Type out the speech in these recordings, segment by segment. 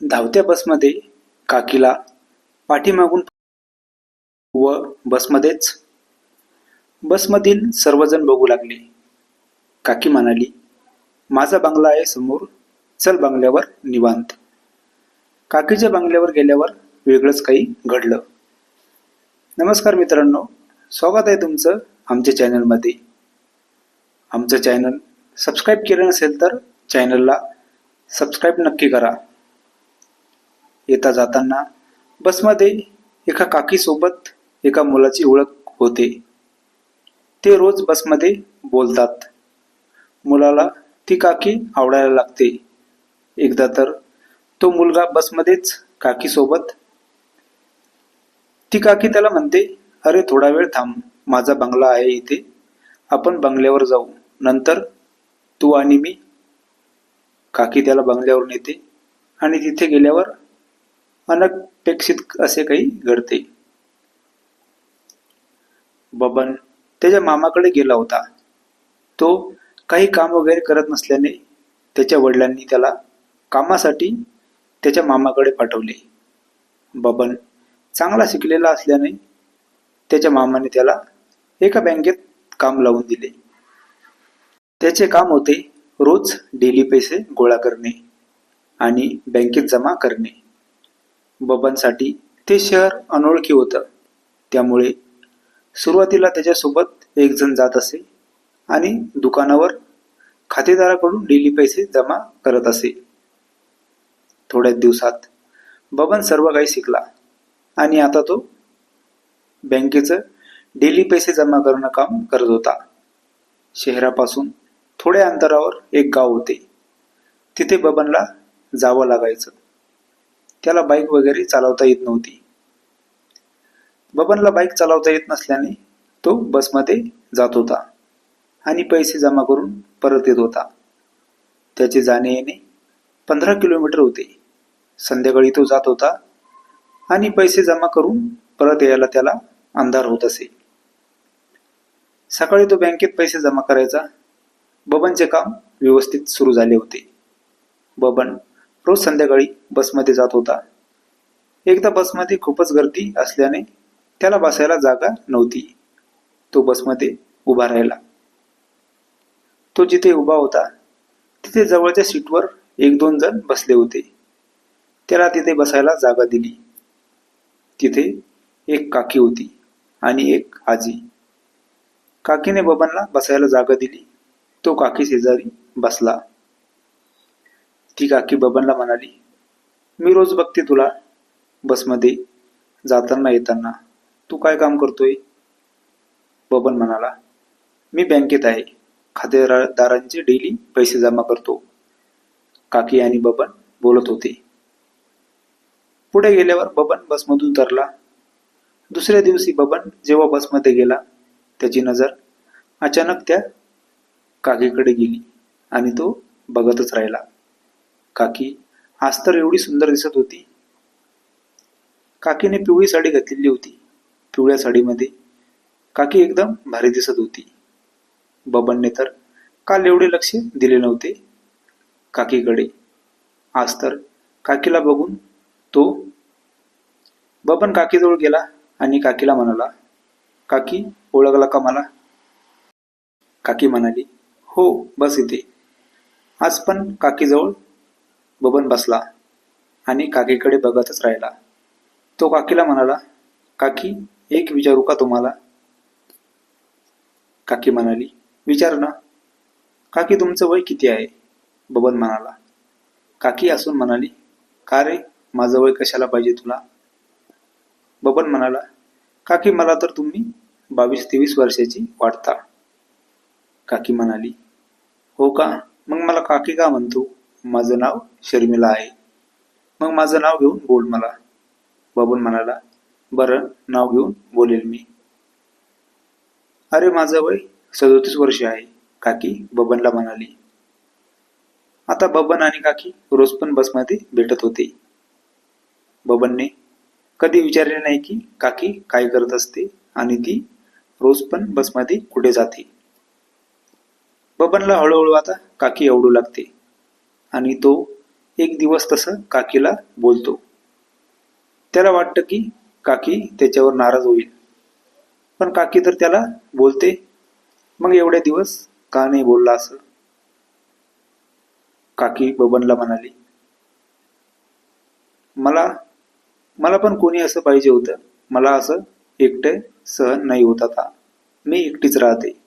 धावत्या बसमध्ये काकीला पाठीमागून व बसमध्येच बसमधील सर्वजण बघू लागले. काकी म्हणाली माझा बंगला आहे समोर. चल बंगल्यावर निवांत. काकीच्या बंगल्यावर गेल्यावर वेगळंच काही घडलं. नमस्कार मित्रांनो स्वागत आहे तुमचं आमच्या चॅनलमध्ये. आमचं चॅनल सबस्क्राईब केलं नसेल तर चॅनलला सबस्क्राईब नक्की करा. येता जाताना बसमध्ये एका काकीसोबत एका मुलाची ओळख होते. ते रोज बसमध्ये बोलतात. मुलाला ती काकी आवडायला लागते. एकदा तर तो मुलगा बसमध्येच काकीसोबत ती काकी त्याला म्हणते अरे थोडा वेळ थांब माझा बंगला आहे इथे. आपण बंगल्यावर जाऊ. नंतर तू आणि मी. काकी त्याला बंगल्यावर नेते आणि तिथे गेल्यावर अनपेक्षित असे काही घडते. बबन त्याच्या मामाकडे गेला होता. तो काही काम वगैरे करत नसल्याने त्याच्या वडिलांनी त्याला कामासाठी त्याच्या मामाकडे पाठवले. बबन चांगला शिकलेला असल्याने त्याच्या मामाने त्याला एका बँकेत काम लावून दिले. त्याचे काम होते रोज डेली पैसे गोळा करणे आणि बँकेत जमा करणे. बबनसाठी ते शहर अनोळखी होतं. त्यामुळे सुरुवातीला त्याच्यासोबत एकजण जात असे आणि दुकानावर खातेदाराकडून डेली पैसे जमा करत असे. थोड्याच दिवसात बबन सर्व काही शिकला आणि आता तो बँकेचं डेली पैसे जमा करणं काम करत होता. शहरापासून थोड्या अंतरावर एक गाव होते. तिथे बबनला जावं लागायचं. त्याला बाईक वगैरे चालवता येत नव्हती. बबनला बाईक चालवता येत नसल्याने तो बसमध्ये जात होता आणि पैसे जमा करून परत येत होता. त्याचे जाणे येणे पंधरा किलोमीटर होते. संध्याकाळी तो जात होता आणि पैसे जमा करून परत यायला त्याला अंधार होत असे. सकाळी तो बँकेत पैसे जमा करायचा. बबनचे काम व्यवस्थित सुरू झाले होते. बबन रोज संध्याकाळी बसमध्ये जात होता. एकदा बसमध्ये खूपच गर्दी असल्याने त्याला बसायला जागा नव्हती. तो बसमध्ये उभा राहिला. तो जिथे उभा होता तिथे जवळच्या सीटवर एक दोन जण बसले होते. त्याला तिथे बसायला जागा दिली. तिथे एक काकी होती आणि एक आजी. काकीने बबनला बसायला जागा दिली. तो काकी शेजारी बसला. ती काकी बबनला म्हणाली मी रोज बघते तुला बसमध्ये जाताना येताना. तू काय काम करतोय? बबन म्हणाला मी बँकेत आहे. खातेदारांचे डेली पैसे जमा करतो. काकी आणि बबन बोलत होते. पुढे गेल्यावर बबन बसमधून उतरला दुसऱ्या दिवशी बबन जेव्हा बसमध्ये गेला त्याची नजर अचानक त्या काकीकडे गेली आणि तो बघतच राहिला. काकी आज तर एवढी सुंदर दिसत होती. काकीने पिवळी साडी घातलेली होती. पिवळ्या साडीमध्ये काकी एकदम भारी दिसत होती. बबनने तर काल एवढे लक्ष दिले नव्हते. काकीकडे आज तर काकीला बघून तो बबन काकीजवळ गेला आणि काकीला म्हणाला काकी ओळखला का मला? काकी म्हणाली हो बस इथे. आज पण काकीजवळ बबन बसला आणि काकीकडे बघतच राहिला. तो काकीला म्हणाला काकी एक विचारू का तुम्हाला? काकी म्हणाली विचार ना. काकी तुमचं वय किती आहे? बबन म्हणाला काकी असून म्हणाली का रे माझं वय कशाला पाहिजे तुला? बबन म्हणाला काकी मला तर तुम्ही बावीस तेवीस वर्षाची वाटता काकी म्हणाली हो का? मग मला काकी का म्हणतो? माझं नाव शर्मिला आहे. मग माझं नाव घेऊन बोल मला. बबन म्हणाला बरं नाव घेऊन बोलेल मी. अरे माझं वय सदोतीस वर्ष आहे काकी बबनला म्हणाली. आता बबन आणि काकी रोज पण बसमध्ये भेटत होते. बबनने कधी विचारले नाही की काकी काय करत असते आणि ती रोज पण बसमध्ये कुठे जाते? बबनला हळूहळू आता काकी आवडू लागते. आणि तो एक दिवस तसं काकीला बोलतो. त्याला वाटतं की काकी त्याच्यावर नाराज होईल. पण काकी तर त्याला बोलते मग एवढे दिवस का नाही बोलला असं? काकी बबनला म्हणाली मला मला पण कोणी असं पाहिजे होतं. मला असं एकटे सहन नाही होत आता. मी एकटीच राहते.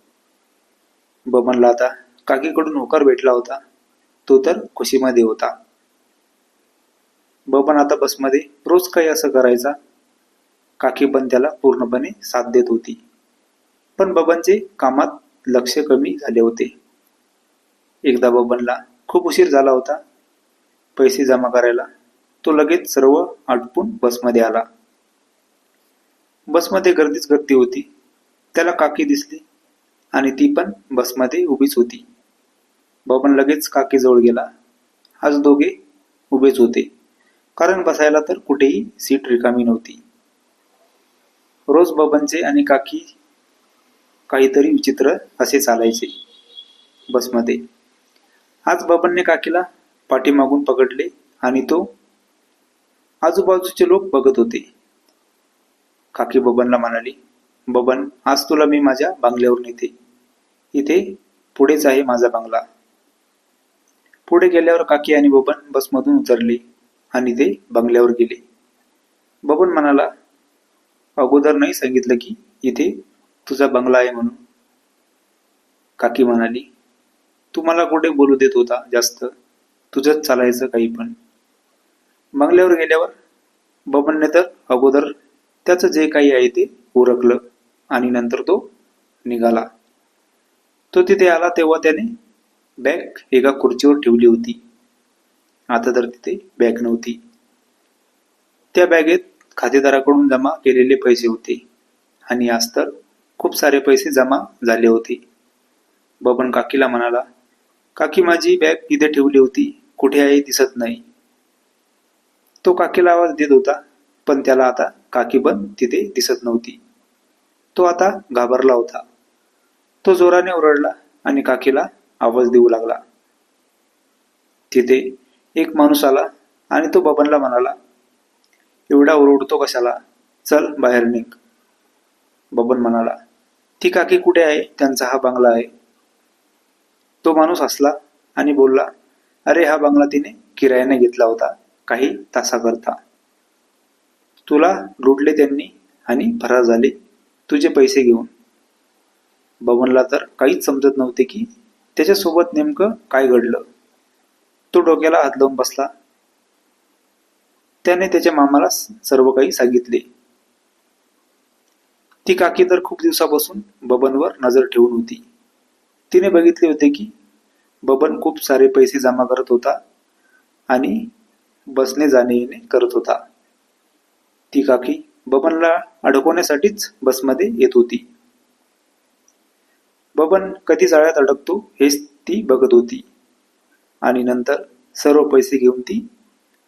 बबनला आता काकीकडून होकार भेटला होता. तो तर खुशीमध्ये होता. बबन आता बसमध्ये रोज काही असं करायचा. काकी पण त्याला पूर्णपणे साथ देत होती. पण बबनचे कामात लक्ष कमी झाले होते. एकदा बबनला खूप उशीर झाला होता. पैसे जमा करायला तो लगेच सर्व आटपून बसमध्ये आला. बसमध्ये गर्दीच गर्दी होती. त्याला काकी दिसली आणि ती पण बसमध्ये उभीच होती. बबन लगेच काकीजवळ गेला. आज दोघे उभेच होते. कारण बसायला तर कुठेही सीट रिकामी नव्हती. रोज बबनचे आणि काकी काहीतरी विचित्र असे चालायचे बसमध्ये. आज बबनने काकीला पाठीमागून पकडले आणि तो आजूबाजूचे लोक बघत होते. काकी बबनला म्हणाली बबन आज तुला मी माझ्या बंगल्यावर नेते. इथे पुढेच आहे माझा बंगला. पुढे गेल्यावर काकी आणि बबन बसमधून उतरले आणि ते बंगल्यावर गेले. बबन म्हणाला अगोदर नाही सांगितलं की इथे तुझा बंगला आहे म्हणून? काकी म्हणाली तू मला कुठे बोलू देत होता जास्त. तुझंच चालायचं काही पण. बंगल्यावर गेल्यावर बबनने तर अगोदर त्याचं जे काही आहे ते उरकलं आणि नंतर तो निघाला. तो तिथे आला तेव्हा त्याने बॅग एका खुर्चीवर ठेवली होती. आता तर तिथे बॅग नव्हती. त्या बॅगेत खातेदाराकडून जमा केलेले पैसे होते आणि आज तर खूप सारे पैसे जमा झाले होते. बबन काकीला म्हणाला काकी माझी बॅग इथे ठेवली होती. कुठे आहे दिसत नाही. तो काकीला आवाज देत होता पण त्याला आता काकी पण तिथे दिसत नव्हती. तो आता घाबरला होता. तो जोराने ओरडला आणि काकीला आवाज देऊ लागला. तिथे एक माणूस आला आणि तो बबनला म्हणाला एवढा ओरडतो कशाला? चल बाहेर निघ. बबन म्हणाला ती काकी कुठे आहे? त्यांचा हा बंगला आहे. तो माणूस हसला आणि बोलला अरे हा बंगला तिने किरायाने घेतला होता काही तासाकरता. तुला लुटले त्यांनी आणि फरार झाले. तुझे पैसे घेऊन. बबनला तर काहीच समजत नव्हते की त्याच्यासोबत नेमकं काय घडलं? तो डोक्याला हात लावून बसला. त्याने त्याच्या मामाला सर्व काही सांगितले. ती काकी तर खूप दिवसापासून बबनवर नजर ठेवून होती. तिने बघितले होते की बबन खूप सारे पैसे जमा करत होता आणि बसने जाणे येणे करत होता. ती काकी बबनला अडकवण्यासाठीच बसमध्ये येत होती. बबन कधी जाळ्यात अडकतो हेच ती बघत होती. आणि नंतर सर्व पैसे घेऊन ती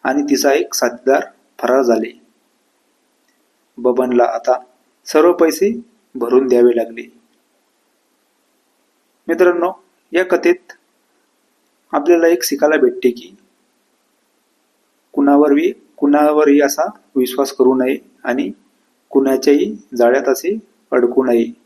आणि तिचा एक साथीदार फरार झाले. बबनला आता सर्व पैसे भरून द्यावे लागले. मित्रांनो या कथेत आपल्याला एक शिकायला भेटते की कुणावरही कुणावरही असा विश्वास करू नये आणि कुणाच्याही जाळ्यात असे अडकू नये.